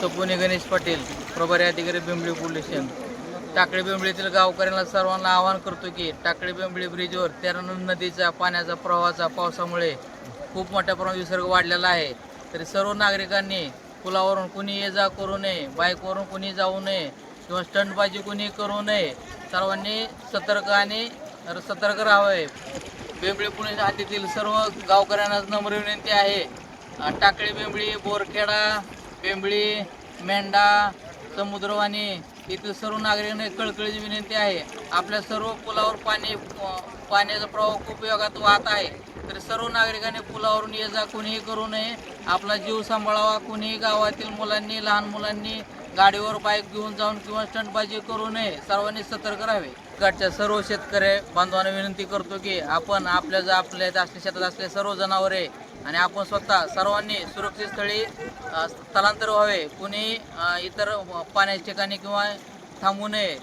सपुनी गणेश पाटील प्रभारी अधिकारी Bimbli police station. Takli बिंबळीतील गावकऱ्यांना सर्वांना आवाहन करतो की टाकळी बिंबळी ब्रिजवर तेरणा नदीचा पाण्याचा प्रवाहाचा पावसामुळे खूप मोठ्या प्रमाणात विसर्ग वाढलेला आहे. तरी सर्व नागरिकांनी पुलावरून कुणी ये जा करू नये बाईकवरून कुणी जाऊ नये किंवा स्टंटबाजी कुणी करू नये. सर्वांनी सतर्क आणि सतर्क राहावे. बेंबळी पुणे हातीतील सर्व गावकऱ्यांना नम्र विनंती आहे. टाकळी बेंबळी बोरखेडा पेंबळी मेंढा समुद्रवाणी येथील सर्व नागरिकांना कळकळीची विनंती आहे. आपल्या सर्व पुलावर पाणी पाण्याचा प्रवाह खूप वेगात वाहत आहे. तर सर्व नागरिकांनी पुलावरून ये जा कोणीही करू नये. आपला जीव सांभाळावा. कोणीही गावातील मुलांनी लहान मुलांनी गाडीवर बाईक घेऊन जाऊन किंवा स्टंटबाजी करू नये. सर्वांनी सतर्क राहावे. गाडच्या सर्व शेतकरी बांधवांना विनंती करतो की आपण आपल्या जर आपल्या असले शेतात असले सर्व जनावरे आणि आपण स्वतः सर्वांनी सुरक्षित स्थळी स्थलांतर व्हावे. कुणी इतर पाण्याच्या ठिकाणी किंवा थांबू नये.